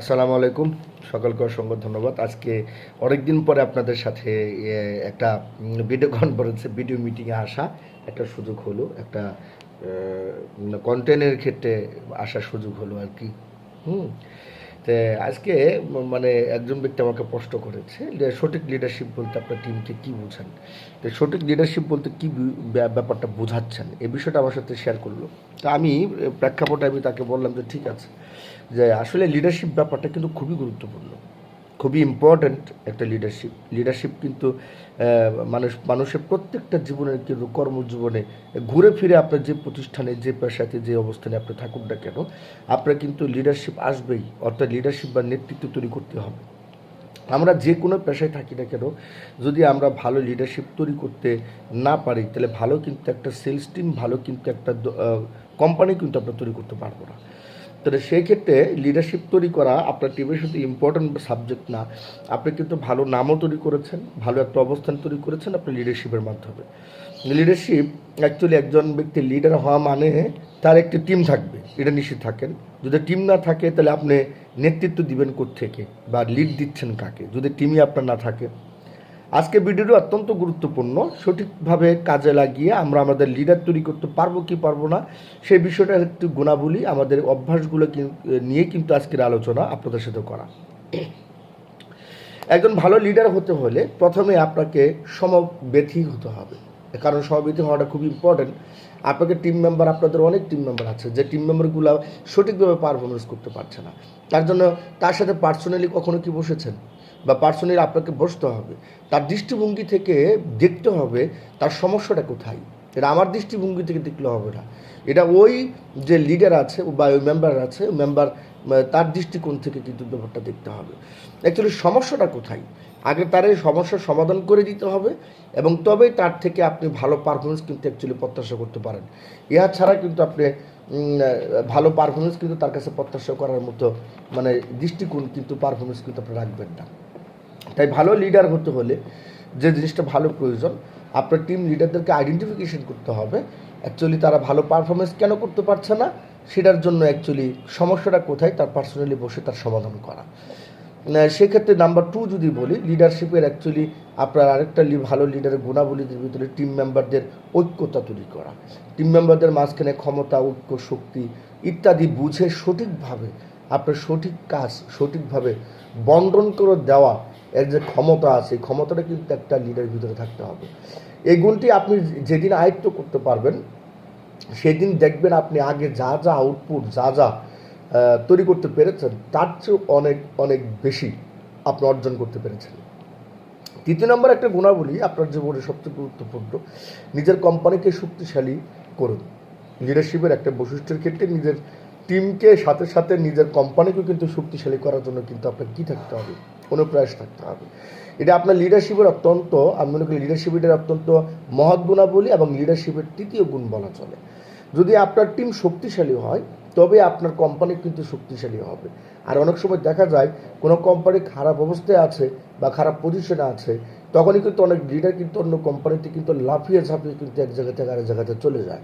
আসসালামু আলাইকুম। সকলকে অসংখ্য ধন্যবাদ। আজকে অনেকদিন পরে আপনাদের সাথে একটা ভিডিও কনফারেন্সে ভিডিও মিটিংয়ে আসা একটা সুযোগ হলো। একটা কন্টেন্টের ক্ষেত্রে আসার সুযোগ হলো আর কি। হুম। তো আজকে মানে একজন ব্যক্তি আমাকে প্রশ্ন করেছে, যে সঠিক লিডারশিপ বলতে আপনার টিমকে কি বোঝান? তো সঠিক লিডারশিপ বলতে কি ব্যাপারটা বোঝাচ্ছেন? এই বিষয়টা আমার সাথে শেয়ার করল। তো আমি প্রেক্ষাপটে আমি তাকে বললাম যে ঠিক আছে। যে আসলে লিডারশিপ ব্যাপারটা কিন্তু খুবই গুরুত্বপূর্ণ। খুবই ইম্পর্ট্যান্ট একটা লিডারশিপ লিডারশিপ কিন্তু মানুষ, মানুষের প্রত্যেকটা জীবনের কিন্তু কর্মজীবনে ঘুরে ফিরে আপনার যে প্রতিষ্ঠানে, যে পেশাতে, যে অবস্থানে আপনি থাকুন না কেন, আপনার কিন্তু লিডারশিপ আসবেই। অর্থাৎ লিডারশিপ বা নেতৃত্ব তৈরি করতে হবে। আমরা যে কোনো পেশায় থাকি না কেন, যদি আমরা ভালো লিডারশিপ তৈরি করতে না পারি, তাহলে ভালো কিন্তু একটা সেলস টিম ভালো কিন্তু একটা কোম্পানি কিন্তু আমরা তৈরি করতে পারব না। তাহলে সেই ক্ষেত্রে লিডারশিপ তৈরি করা আপনার টিমের সাথে ইম্পর্ট্যান্ট সাবজেক্ট না। আপনি কিন্তু ভালো নামও তৈরি করেছেন, ভালো একটা অবস্থান তৈরি করেছেন আপনি লিডারশিপের মাধ্যমে। লিডারশিপ অ্যাকচুয়ালি একজন ব্যক্তি লিডার হওয়া মানে তার একটি টিম থাকবে, এটা নিশ্চিত থাকেন। যদি টিম না থাকে তাহলে আপনি নেতৃত্ব দিবেন থেকে বা লিড দিচ্ছেন কাকে? যদি টিমই আপনার না থাকে আজকে ভিডিওটি অত্যন্ত গুরুত্বপূর্ণ। সঠিকভাবে কাজে লাগিয়ে আমরা আমাদের লিডার তৈরি করতে পারব কি পারব না, সেই বিষয়টা একটু গুণাবলী আমাদের অভ্যাসগুলো নিয়ে কিন্তু আজকের আলোচনা আপনাদের সাথে করা। একজন ভালো লিডার হতে হলে প্রথমে আপনাকে সমবেথী হতে হবে। কারণ সমবেথী হওয়াটা খুব ইম্পর্টেন্ট আপনাকে টিম মেম্বার আপনাদের অনেক টিম মেম্বার আছে, যে টিম মেম্বারগুলো সঠিকভাবে পারফরমেন্স করতে পারছে না। তার জন্য তার সাথে পার্সোনালি কখনো কি বসেছেন? বা পার্সোনালি আপনাকে বসতে হবে। তার দৃষ্টিভঙ্গি থেকে দেখতে হবে তার সমস্যাটা কোথায়। এটা আমার দৃষ্টিভঙ্গি থেকে দেখলে হবে না। এটা ওই যে লিডার আছে বা ওই মেম্বার আছে মেম্বার তার দৃষ্টিকোণ থেকে কিন্তু ব্যাপারটা দেখতে হবে। অ্যাকচুয়ালি সমস্যাটা কোথায়? আগে তার এই সমস্যার সমাধান করে দিতে হবে এবং তবেই তার থেকে আপনি ভালো পারফরমেন্স কিন্তু অ্যাকচুয়ালি প্রত্যাশা করতে পারেন। ইহা ছাড়া কিন্তু আপনি ভালো পারফরমেন্স কিন্তু তার কাছে প্রত্যাশা করার মতো মানে দৃষ্টিকোণ কিন্তু পারফরমেন্স কিন্তু আপনি রাখবেন না। তাই ভালো লিডার হতে হলে যে জিনিসটা ভালো প্রয়োজন, আপনার টিম লিডারদেরকে আইডেন্টিফিকেশন করতে হবে। অ্যাকচুয়ালি তারা ভালো পারফরমেন্স কেন করতে পারছে না? সেটার জন্য অ্যাকচুয়ালি সমস্যাটা কোথায়? তার পার্সোনালি বসে তার সমাধান করা। সেক্ষেত্রে নাম্বার টু যদি বলি লিডারশিপের অ্যাকচুয়ালি আপনার আরেকটা ভালো লিডারের গুণাবলীদের ভিতরে টিম মেম্বারদের ঐক্যতা তৈরি করা। টিম মেম্বারদের মাঝখানে ক্ষমতা, ঐক্য, শক্তি ইত্যাদি বুঝে সঠিকভাবে আপনার সঠিক কাজ, সঠিকভাবে বন্টন করে দেওয়া এর যে ক্ষমতা আছে ক্ষমতাটা কিন্তু একটা লিডারের ভিতরে থাকতে হবে। এই গুণটি আপনি যেদিন আয়ত্ত করতে পারবেন, সেদিন দেখবেন আপনি আগে যা যা আউটপুট যা যা তৈরি করতে পেরেছেন, তার চেয়েও অনেক অনেক বেশি আপনি অর্জন করতে পেরেছেন। তৃতীয় নম্বর একটা গুণাবলী আপনার জীবনে সবচেয়ে গুরুত্বপূর্ণ, নিজের কোম্পানিকে শক্তিশালী করুন। লিডারশিপের একটা বৈশিষ্ট্যের ক্ষেত্রে নিজের টিমকে সাথে সাথে নিজের কোম্পানিকেও কিন্তু শক্তিশালী করার জন্য কিন্তু আপনার কী থাকতে হবে? অনুপ্রয়াস থাকতে হবে। এটা আপনার লিডারশিপের অত্যন্ত, আমি মনে করি লিডারশিপের অত্যন্ত মহৎ গুণাবলী এবং লিডারশিপের তৃতীয় গুণ বলা চলে। যদি আপনার টিম শক্তিশালী হয়, তবে আপনার কোম্পানি কিন্তু শক্তিশালী হবে। আর অনেক সময় দেখা যায়, কোনো কোম্পানি খারাপ অবস্থায় আছে বা খারাপ পজিশনে আছে, তখনই কিন্তু অনেক লিডার কিন্তু অন্য কোম্পানিতে কিন্তু লাফিয়ে ঝাঁপিয়ে কিন্তু এক জায়গা থেকে আরেক জায়গাতে চলে যায়।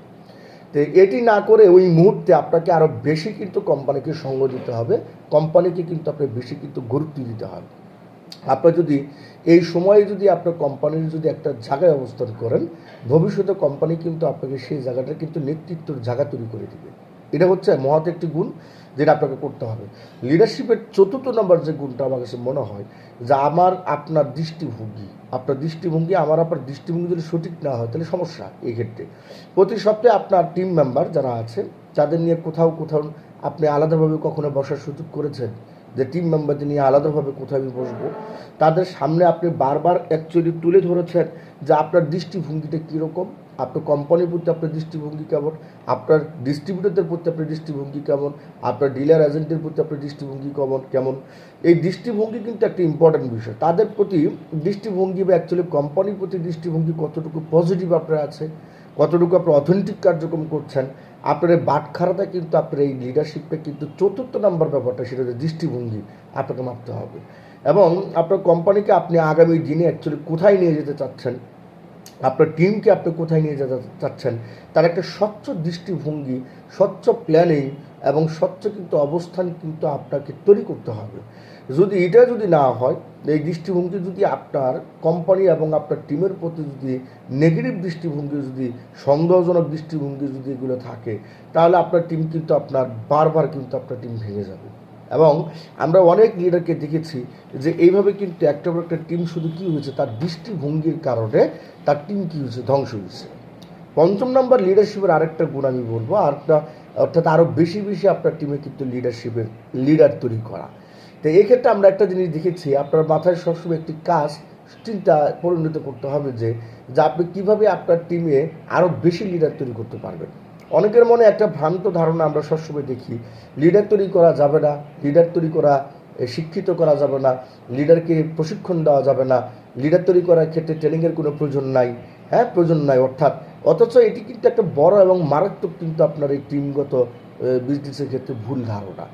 তো এটি না করে ওই মুহূর্তে আপনাকে আরও বেশি কিন্তু কোম্পানিকে সঙ্গ দিতে হবে। কোম্পানিকে কিন্তু আপনার বেশি কিন্তু গুরুত্ব দিতে হবে। আপনার যদি এই সময়ে যদি আপনার কোম্পানির যদি একটা জায়গায় অবস্থান করেন, ভবিষ্যতে কোম্পানি কিন্তু আপনাকে সেই জায়গাটা কিন্তু নেতৃত্বের জায়গা তৈরি করে দিবে। এটা হচ্ছে মহৎ একটি গুণ যেটা আপনাকে করতে হবে। লিডারশিপের চতুর্থ নম্বর যে গুণটা আমার কাছে মনে হয়, যে আমার, আপনার দৃষ্টিভঙ্গি। আপনার দৃষ্টিভঙ্গি আমার আপনার দৃষ্টিভঙ্গি যদি সঠিক না হয়, তাহলে সমস্যা এই ক্ষেত্রে। প্রতি সপ্তাহে আপনার টিম মেম্বার যারা আছে যাদের নিয়ে কোথাও কোথাও আপনি আলাদাভাবে কখনো বসার সুযোগ করেছেন, যে টিম মেম্বারদের নিয়ে আলাদাভাবে কোথায় আমি বসবো, তাদের সামনে আপনি বারবার অ্যাকচুয়ালি তুলে ধরেছেন যে আপনার দৃষ্টিভঙ্গিটা কীরকম আপনার কোম্পানির প্রতি আপনার দৃষ্টিভঙ্গি কেমন? আপনার ডিস্ট্রিবিউটরদের প্রতি আপনার দৃষ্টিভঙ্গি কেমন? আপনার ডিলার এজেন্টের প্রতি আপনার দৃষ্টিভঙ্গি কেমন? কেমন? এই দৃষ্টিভঙ্গি কিন্তু একটা ইম্পর্ট্যান্ট বিষয়। তাদের প্রতি দৃষ্টিভঙ্গি বা অ্যাকচুয়ালি কোম্পানির প্রতি দৃষ্টিভঙ্গি কতটুকু পজিটিভ আপনার আছে? কতটুকু আপনি অথেন্টিক কার্যক্রম করছেন? আপনার এই বাটখারাটা কিন্তু আপনার এই লিডারশিপটা কিন্তু চতুর্থ নম্বর ব্যাপারটা, সেটা হচ্ছে দৃষ্টিভঙ্গি। আপনাকে মাপতে হবে। এবং আপনার কোম্পানিকে আপনি আগামী দিনে অ্যাকচুয়ালি কোথায় নিয়ে যেতে চাচ্ছেন? আপনার টিমকে আপনি কোথায় নিয়ে যেতে চাচ্ছেন, তার একটা স্বচ্ছ দৃষ্টিভঙ্গি, স্বচ্ছ প্ল্যানিং এবং স্বচ্ছ কিন্তু অবস্থান কিন্তু আপনাকে তৈরি করতে হবে। যদি এটা যদি না হয়, এই দৃষ্টিভঙ্গি যদি আপনার কোম্পানি এবং আপনার টিমের প্রতি যদি নেগেটিভ দৃষ্টিভঙ্গি, যদি সন্দেহজনক দৃষ্টিভঙ্গি যদি এগুলো থাকে, তাহলে আপনার টিম কিন্তু আপনার বারবার কিন্তু আপনার টিম ভেঙে যাবে। এবং আমরা অনেক লিডারকে দেখেছি যে এইভাবে কিন্তু একটা পর একটা টিম শুধু কী হয়েছে? তার দৃষ্টিভঙ্গির কারণে তার টিম কী হয়েছে? ধ্বংস হয়েছে। পঞ্চম নম্বর লিডারশিপের আরেকটা গুণ আমি বলব আরেকটা অর্থাৎ আরও বেশি বেশি আপনার টিমে কিন্তু লিডারশিপের লিডার তৈরি করা। তো এই ক্ষেত্রে আমরা একটা জিনিস দেখেছি, আপনার মাথায় সবসময় একটি কাজ চিন্তা পরিণত করতে হবে যে যে আপনি কীভাবে আপনার টিমে আরও বেশি লিডার তৈরি করতে পারবেন। অনেকের মনে একটা ভ্রান্ত ধারণা আমরা সবসময় দেখি লিডার তৈরি করা যাবে না লিডার তৈরি করা শিক্ষিত করা যাবে না লিডারকে প্রশিক্ষণ দেওয়া যাবে না লিডার তৈরি করার ক্ষেত্রে ট্রেনিংয়ের কোনো প্রয়োজন নাই। হ্যাঁ প্রয়োজন নাই, অর্থাৎ, অথচ এটি কিন্তু একটা বড় এবং মারাত্মক কিন্তু আপনার এই টিমগত বিজনেসের ক্ষেত্রে ভুল ধারণা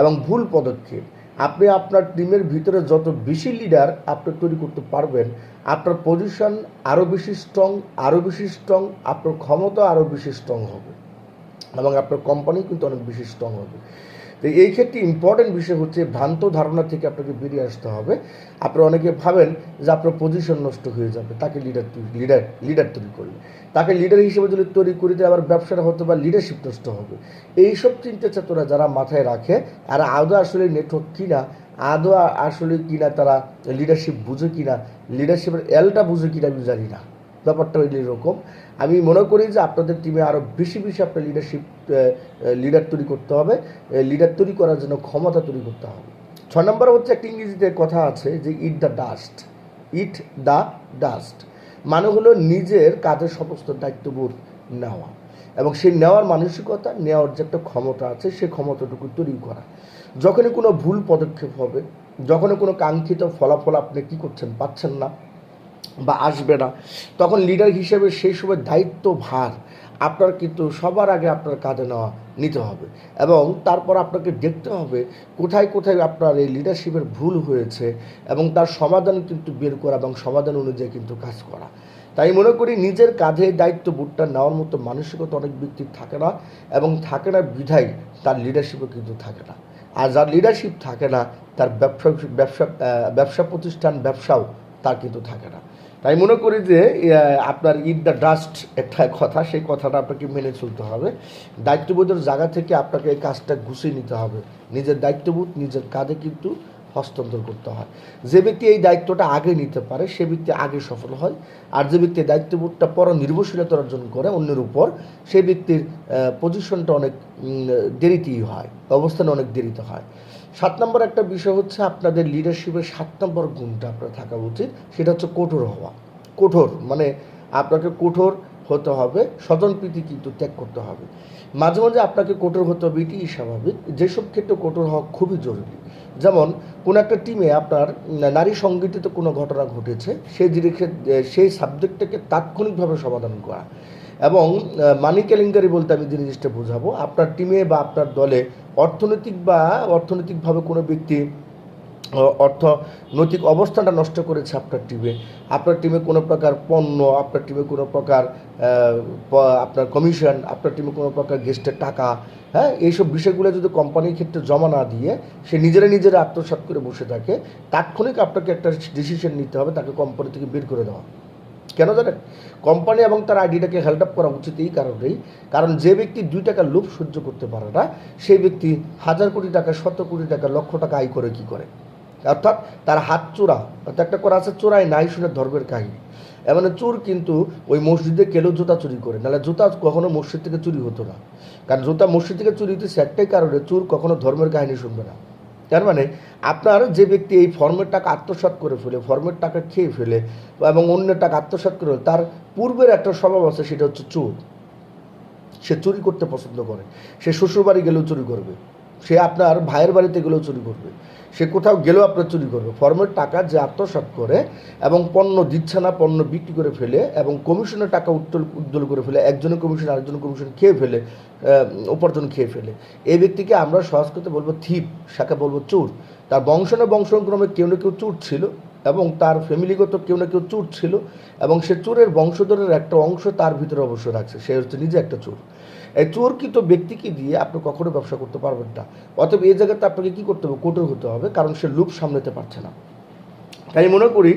এবং ভুল পদক্ষেপ। আপনি আপনার টিমের ভিতরে যত বেশি লিডার আপনি তৈরি করতে পারবেন, আপনার পজিশন আরও বেশি স্ট্রং আরও বেশি স্ট্রং আপনার ক্ষমতা আরও বেশি স্ট্রং হবে। এবং আপনার কোম্পানি কিন্তু অনেক বেশি স্ট্রং হবে। তো এই ক্ষেত্রে ইম্পর্টেন্ট বিষয় হচ্ছে ভ্রান্ত ধারণা থেকে আপনাকে বেরিয়ে আসতে হবে। আপনারা অনেকে ভাবেন যে আপনার পজিশন নষ্ট হয়ে যাবে, তাকে লিডার লিডার লিডার তৈরি করলে তাকে লিডার হিসেবে যদি তৈরি করে দেয়, আবার ব্যবসাটা হতে বা লিডারশিপ নষ্ট হবে। এইসব চিন্তা চেতনা যারা মাথায় রাখে, আর আদৌ আসলে নেটওয়ার্ক কিনা, আদৌ আসলে কিনা তারা লিডারশিপ বুঝে কিনা লিডারশিপের এলটা বুঝে কিনা আমি জানি না। ব্যাপারটা হইল এরকম। আমি মনে করি যে আপনাদের টিমে আরও বেশি বেশি আপনার লিডারশিপ লিডার তৈরি করতে হবে। লিডার তৈরি করার জন্য ক্ষমতা তৈরি করতে হবে। ছয় নম্বর হচ্ছে একটা ইংরেজিতে কথা আছে যে eat the dust eat the dust মানে হলো নিজের কাজের সমস্ত দায়িত্ববোধ নেওয়া। এবং সেই নেওয়ার মানসিকতা, নেওয়ার যে একটা ক্ষমতা আছে সেই ক্ষমতাটুকু তৈরি করা। যখনই কোনো ভুল পদক্ষেপ হবে, যখনই কোনো কাঙ্ক্ষিত ফলাফল আপনি কী করছেন পাচ্ছেন না বা আসবে না। তখন লিডার হিসেবে সেই সময় দায়িত্ব ভার। আপনার কিন্তু সবার আগে আপনার কাঁধে নেওয়া, নিতে হবে। এবং তারপর আপনাকে দেখতে হবে কোথায় কোথায় আপনার এই লিডারশিপের ভুল হয়েছে এবং তার সমাধান কিন্তু বের করা এবং সমাধান অনুযায়ী কিন্তু কাজ করা। তাই মনে করি নিজের কাঁধে দায়িত্ববোধটা নেওয়ার মতো মানসিকতা অনেক ব্যক্তির থাকে না এবং থাকে না বিধায় তার লিডারশিপও কিন্তু থাকে না। আর যার লিডারশিপ থাকে না, তার ব্যবসা ব্যবসা ব্যবসা প্রতিষ্ঠান, ব্যবসাও তার কিন্তু থাকে না। তাই মনে করি যে আপনার ইট দ্য ডাস্ট একটা কথা, সেই কথাটা আপনাকে মেনে চলতে হবে। দায়িত্ববোধের জায়গা থেকে আপনাকে এই কাজটা গুছিয়ে নিতে হবে। নিজের দায়িত্ববোধ, নিজের কাঁধে কিন্তু হস্তান্তর করতে হয়। যে ব্যক্তি এই দায়িত্বটা আগে নিতে পারে, সে ব্যক্তি আগে সফল হয়। আর যে ব্যক্তি দায়িত্ববোধটা পর নির্ভরশীলতা অর্জন করে অন্যের উপর সেই ব্যক্তির পজিশনটা অনেক দেরিতেই হয়, অবস্থানে অনেক দেরিতে হয়। সাত নম্বর একটা বিষয় হচ্ছে আপনাদের লিডারশিপের সাত নম্বর গুণটা আপনার থাকা উচিত, সেটা হচ্ছে কঠোর হওয়া। কঠোর মানে আপনাকে কঠোর হতে হবে স্বজনপ্রীতি কিন্তু ত্যাগ করতে হবে। মাঝে মাঝে আপনাকে কঠোর হতে হবে এটি স্বাভাবিক। যেসব ক্ষেত্রে কঠোর হওয়া খুবই জরুরি। যেমন, কোনো একটা টিমে আপনার নারী সঙ্গীতিত কোনো ঘটনা ঘটেছে সেই জিনিসের সেই সাবজেক্টটাকে তাৎক্ষণিকভাবে সমাধান করা। এবং মানি কেলেঙ্কারি বলতে আমি যে জিনিসটা বোঝাবো, আপনার টিমে বা আপনার দলে অর্থনৈতিক বা অর্থনৈতিকভাবে কোনো ব্যক্তি অর্থনৈতিক অবস্থানটা নষ্ট করেছে আপনার টিমে আপনার টিমে কোনো প্রকার পণ্য, আপনার টিমে কোনো প্রকার আপনার কমিশন আপনার টিমে কোনো প্রকার গেস্টের টাকা হ্যাঁ এইসব বিষয়গুলো যদি কোম্পানির ক্ষেত্রে জমা না দিয়ে সে নিজেরা নিজেরা আত্মসাৎ করে বসে থাকে, তাৎক্ষণিক আপনাকে একটা ডিসিশন নিতে হবে, তাকে কোম্পানি থেকে বের করে দেওয়া। কেন জানেন? কোম্পানি এবং তার আইডিটাকে হেল্প আপ করা উচিত এই কারণেই। কারণ যে ব্যক্তি দুই টাকার লোভ সহ্য করতে পারে না, সেই ব্যক্তি হাজার কোটি টাকা, শত কোটি টাকা, লক্ষ টাকা আয় করে কি করে? অর্থাৎ তার হাত চোরা অর্থাৎ একটা করে আছে চোরাই নাই শুনে ধর্মের কাহিনী। এমন চোর কিন্তু ওই মসজিদে কেলেও জুতা চুরি করে। নাহলে জুতা কখনো মসজিদ থেকে চুরি হতো না। কারণ জুতা মসজিদ থেকে চুরি হতেছে একটাই কারণে চোর কখনো ধর্মের কাহিনী শুনবে না। তার মানে আপনার যে ব্যক্তি এই ফর্মের টাকা আত্মসাত করে ফেলে, ফর্মের টাকা খেয়ে ফেলে এবং অন্যের টাকা আত্মসাত করে তার পূর্বের একটা স্বভাব আছে, সেটা হচ্ছে চোর। সে চুরি করতে পছন্দ করে। সে শ্বশুর বাড়ি গেলেও চুরি করবে। সে আপনার ভাইয়ের বাড়িতে গেলেও চুরি করবে। সে কোথাও গেলেও আপনার চুরি করবে। ফর্মের টাকা যে আত্মসাৎ করে এবং পণ্য দিচ্ছে না, পণ্য বিক্রি করে ফেলে এবং কমিশনের টাকা উত্তোল, উদ্দোল করে ফেলে একজনের কমিশন আরেকজনের কমিশন খেয়ে ফেলে উপার্জন খেয়ে ফেলে। এই ব্যক্তিকে আমরা সংস্কৃতে বলব থিপ, শাখা বলব চোর। তার বংশনে বংশক্রমে কেউ না কেউ চোর ছিল এবং তার ফ্যামিলিগত কেউ না কেউ চোর ছিল এবং সে চোরের বংশধরের একটা অংশ তার ভিতরে অবশ্য রাখছে। সে হচ্ছে নিজে একটা চোর। এই চোরকৃত ব্যক্তিকে দিয়ে আপনি কখনো ব্যবসা করতে পারবেন না। অতএব এই জায়গাতে আপনাকে কী করতে হবে? কঠোর হতে হবে, কারণ সে লুপ সামলাতে পারছে না। তাই মনে করি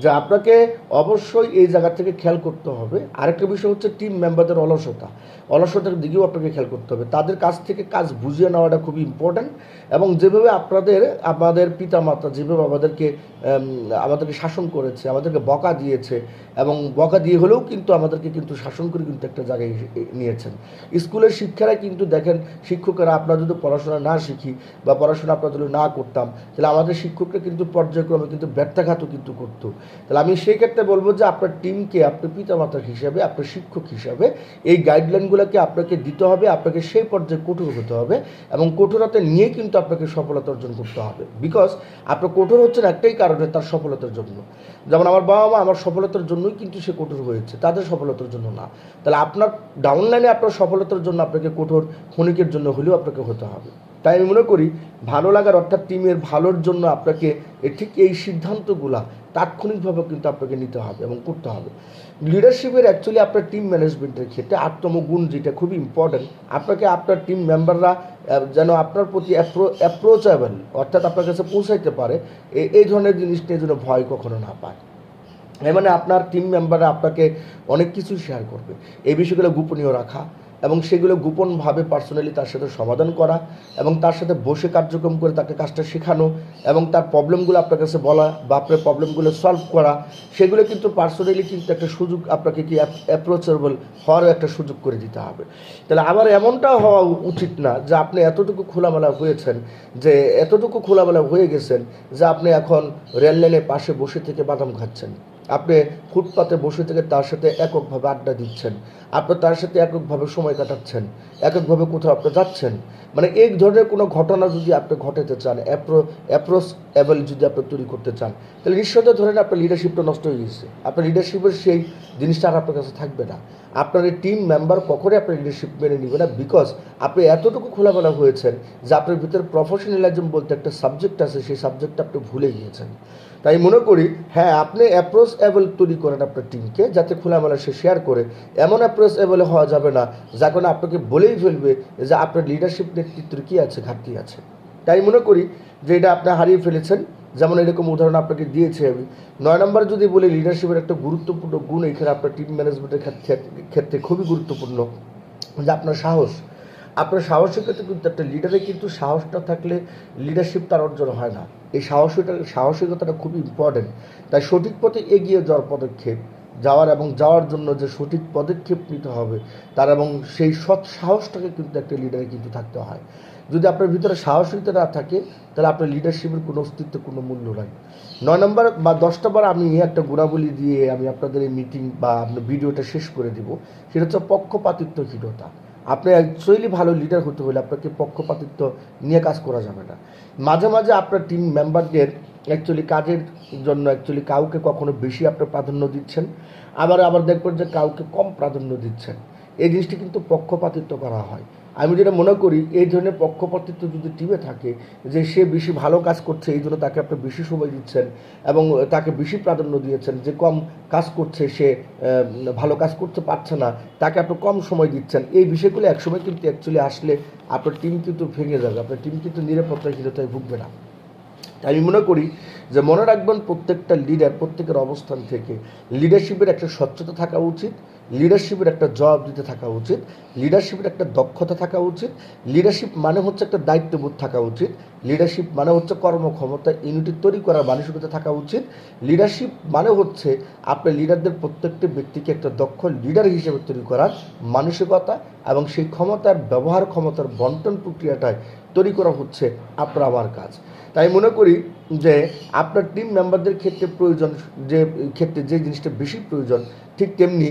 যে আপনাকে অবশ্যই এই জায়গা থেকে খেয়াল করতে হবে। আরেকটা বিষয় হচ্ছে টিম মেম্বারদের অলসতা। অলসতার দিকেও আপনাকে খেয়াল করতে হবে। তাদের কাছ থেকে কাজ বুঝিয়ে নেওয়াটা খুবই ইম্পর্ট্যান্ট এবং যেভাবে আপনাদের, আমাদের পিতামাতা যেভাবে আমাদেরকে আমাদেরকে শাসন করেছে, আমাদেরকে বকা দিয়েছে এবং বকা দিয়ে হলেও কিন্তু আমাদেরকে কিন্তু শাসন করে কিন্তু একটা জায়গায় নিয়েছেন। স্কুলের শিক্ষারা কিন্তু দেখেন শিক্ষকেরা আপনারা যদি পড়াশোনা না শিখি বা পড়াশোনা আপনারা যদি না করতাম, তাহলে আমাদের শিক্ষকরা কিন্তু পর্যায়ক্রমে কিন্তু ব্যর্থাঘাতও কিন্তু করতো। তাহলে আমি সেই ক্ষেত্রে বলব যে আপনার টিমকে আপনার পিতামাতা হিসাবে, আপনার শিক্ষক হিসাবে এই গাইডলাইনগুলোকে আপনাকে দিতে হবে, আপনাকে সেই পর্যায়ে কঠোর হতে হবে এবং কঠোরতা নিয়ে কিন্তু আপনাকে সফলতা অর্জন করতে হবে। বিকজ আপনার কঠোর হচ্ছেন একটাই কারণে তার সফলতার জন্য। যেমন আমার বাবা মা আমার সফলতার জন্যই কিন্তু সে কঠোর হয়েছে, তাদের সফলতার জন্য না। তাহলে আপনার ডাউনলাইনে আপনার সফলতার জন্য আপনাকে কঠোর ক্ষণিকের জন্য হলেও আপনাকে হতে হবে। তাই আমি মনে করি, ভালো লাগার অর্থাৎ টিমের ভালোর জন্য আপনাকে ঠিক এই সিদ্ধান্তগুলা তাৎক্ষণিকভাবে কিন্তু আপনাকে নিতে হবে এবং করতে হবে। লিডারশিপের অ্যাকচুয়ালি আপনার টিম ম্যানেজমেন্টের ক্ষেত্রে আটতম গুণ যেটা খুবই ইম্পর্ট্যান্ট আপনাকে আপনার টিম মেম্বাররা যেন আপনার প্রতি অ্যাপ্রোচেবল অর্থাৎ আপনার কাছে পৌঁছাইতে পারে এই ধরনের জিনিস নিয়ে যেন ভয় কখনো না পায়। মানে আপনার টিম মেম্বাররা আপনাকে অনেক কিছু শেয়ার করবে। এই বিষয়গুলো গোপনীয় রাখা এবং সেগুলো গোপনভাবে পার্সোনালি তার সাথে সমাধান করা এবং তার সাথে বসে কার্যক্রম করে তাকে কাজটা শেখানো এবং তার প্রবলেমগুলো আপনার কাছে বলা বা আপনার প্রবলেমগুলো সলভ করা, সেগুলো কিন্তু পার্সোনালি কিন্তু একটা সুযোগ আপনাকে কি অ্যাপ্রোচেবল হওয়ারও একটা সুযোগ করে দিতে হবে। তাহলে আবার এমনটা হওয়া উচিত না যে আপনি এতটুকু খোলামেলা হয়েছেন, যে এতটুকু খোলামেলা হয়ে গেছেন যে আপনি এখন রেল লাইনের পাশে বসে থেকে বাদাম খাচ্ছেন। আপনি ফুটপাতে বসে থেকে তার সাথে এককভাবে আড্ডা দিচ্ছেন। আপনি তার সাথে এককভাবে সময় কাটাচ্ছেন। এককভাবে কোথাও আপনি যাচ্ছেন। মানে এই ধরনের কোনো ঘটনা যদি আপনি ঘটাতে চান অ্যাপ্রো অ্যাপ্রোচ অ্যাভেল যদি আপনি তৈরি করতে চান, তাহলে নিশ্চয়তা ধরেন আপনার লিডারশিপটা নষ্ট হয়ে গেছে। আপনার লিডারশিপের সেই জিনিসটা আর আপনার কাছে থাকবে না। আপনার এই টিম মেম্বার কখনোই আপনার লিডারশিপ মেনে নিবে না বিকজ আপনি এতটুকু খোলামেলা হয়েছেন যে আপনার ভিতরে প্রফেশনালিজম বলতে একটা সাবজেক্ট আছে, সেই সাবজেক্টটা আপনি ভুলে গিয়েছেন। তাই মনে করি হ্যাঁ আপনি অ্যাপ্রোচ অ্যাবল তৈরি করেন আপনার টিমকে যাতে খোলামেলা সে শেয়ার করে। এমন অ্যাপ্রোচ অ্যাবলে হওয়া যাবে না যা কোনো আপনাকে বলেই ফেলবে যে আপনার লিডারশিপ নেতৃত্বের কী আছে, ঘাটতি আছে। তাই মনে করি যে এটা আপনি হারিয়ে ফেলেছেন। যেমন এরকম উদাহরণ আপনাকে দিয়েছি আমি। নয় নম্বর যদি বলি লিডারশিপের একটা গুরুত্বপূর্ণ গুণ এখানে আপনার টিম ম্যানেজমেন্টের ক্ষেত্রে ক্ষেত্রে খুবই গুরুত্বপূর্ণ। যে আপনার সাহস আপনার সাহসিকতা কিন্তু একটা লিডারে কিন্তু সাহসটা থাকলে লিডারশিপ তার অর্জন হয় না। এই সাহসিকতা সাহসিকতাটা খুবই ইম্পর্টেন্ট তাই সঠিক পথে এগিয়ে যাওয়ার পদক্ষেপ, যাওয়ার এবং যাওয়ার জন্য যে সঠিক পদক্ষেপ নিতে হবে, তার এবং সেই সৎ সাহসটাকে কিন্তু একটা লিডারে কিন্তু থাকতে হয়। যদি আপনার ভিতরে সাহসিকতা না থাকে, তাহলে আপনার লিডারশিপের কোনো অস্তিত্ব, কোনো মূল্য নাই। নয় নম্বর বা দশটা বার আমি একটা গুণাবলী দিয়ে আমি আপনাদের এই মিটিং বা আপনার ভিডিওটা শেষ করে দিব। সেটা হচ্ছে পক্ষপাতিত্বহীনতা। আপনি অ্যাকচুয়ালি ভালো লিডার হতে হলে আপনাকে পক্ষপাতিত্ব নিয়ে কাজ করা যাবে না। মাঝে মাঝে আপনার টিম মেম্বারদের অ্যাকচুয়ালি কাজের জন্য অ্যাকচুয়ালি কাউকে কখনো বেশি আপনি প্রাধান্য দিচ্ছেন, আবার আবার দেখবেন যে কাউকে কম প্রাধান্য দিচ্ছেন। এই জিনিসটি কিন্তু পক্ষপাতিত্ব করা হয়। আমি যেটা মনে করি, এই ধরনের পক্ষপাতিত্ব যদি টিমে থাকে, যে সে বেশি ভালো কাজ করছে, এই জন্য তাকে আপনি বেশি সময় দিচ্ছেন এবং তাকে বেশি প্রাধান্য দিয়েছেন, যে কম কাজ করছে সে ভালো কাজ করতে পারছে না, তাকে আপনি কম সময় দিচ্ছেন। এই বিষয়গুলো একসময় কিন্তু অ্যাকচুয়ালি আসলে আপনার টিম কিন্তু ভেঙে যাবে, আপনার টিম কিন্তু নিরাপত্তাহীনতায় ভুগবে না। আমি মনে করি যে মনে রাখবেন, প্রত্যেকটা লিডার প্রত্যেকের অবস্থান থেকে লিডারশিপের একটা স্বচ্ছতা থাকা উচিত। লিডারশিপের একটা জবাব দিতে থাকা উচিত। লিডারশিপের একটা দক্ষতা থাকা উচিত। লিডারশিপ মানে হচ্ছে একটা দায়িত্ববোধ থাকা উচিত। লিডারশিপ মানে হচ্ছে কর্মক্ষমতা ইউনিটি তৈরি করার মানসিকতা থাকা উচিত। লিডারশিপ মানে হচ্ছে আপনার লিডারদের প্রত্যেকটি ব্যক্তিকে একটা দক্ষ লিডার হিসেবে তৈরি করার মানসিকতা এবং সেই ক্ষমতার ব্যবহার ক্ষমতার বন্টন প্রক্রিয়াটায় তৈরি করা হচ্ছে আপনার আমার কাজ। তাই মনে করি যে আপনার টিম মেম্বারদের ক্ষেত্রে প্রয়োজন, যে ক্ষেত্রে যে জিনিসটা বেশি প্রয়োজন, ঠিক তেমনি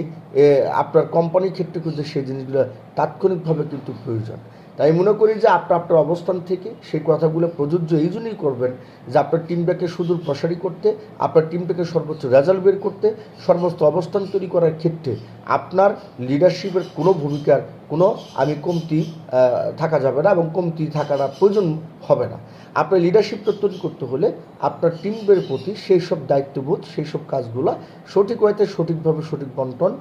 আপনার কোম্পানির ক্ষেত্রে কিন্তু সেই জিনিসগুলো তাৎক্ষণিকভাবে কিন্তু প্রয়োজন। তাই মনে করি যে আপনার আপনার অবস্থান থেকে সেই কথাগুলো প্রযোজ্য এই জন্যই করবেন যে আপনার টিমটাকে সুদূর প্রসারী করতে, আপনার টিমটাকে সর্বোচ্চ রেজাল্ট বের করতে সর্বোচ্চ অবস্থান তৈরি করার ক্ষেত্রে আপনার লিডারশিপের কোনো ভূমিকার কোনো, আমি কমতি থাকা যাবে না এবং কমতি থাকাটা প্রয়োজন হবে না। আপনার লিডারশিপটা তৈরি করতে হলে আপনার টিমের প্রতি সেই সব দায়িত্ববোধ, সেই সব কাজগুলো সঠিক ওয়েতে সঠিকভাবে সঠিক বন্টন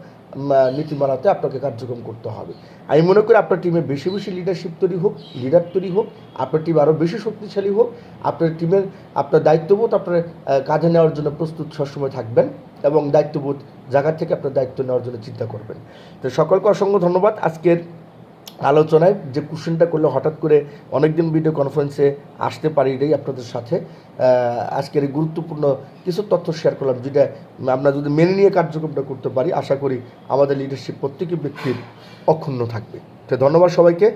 নীতিমালাতে আপনাকে কার্যক্রম করতে হবে। আমি মনে করি আপনার টিমে বেশি বেশি লিডারশিপ তৈরি হোক লিডার তৈরি হোক, আপনার টিম আরও বেশি শক্তিশালী হোক, আপনার টিমের আপনার দায়িত্ববোধ আপনার কাজে নেওয়ার জন্য প্রস্তুত সবসময় থাকবেন এবং দায়িত্ববোধ জায়গা থেকে আপনার দায়িত্ব নেওয়ার জন্য চিন্তা করবেন। তো সকলকে অসংখ্য ধন্যবাদ। আজকের আলোচনায় যে কোশ্চেনটা করলে হঠাৎ করে অনেকদিন ভিডিও কনফারেন্সে আসতে পারি এটাই আপনাদের সাথে। আজকের এই গুরুত্বপূর্ণ কিছু তথ্য শেয়ার করলাম, যেটা আমরা যদি মেনে নিয়ে কার্যক্রমটা করতে পারি, আশা করি আমাদের লিডারশিপ প্রত্যেকটি ব্যক্তির অক্ষুণ্ণ থাকবে। তো ধন্যবাদ সবাইকে।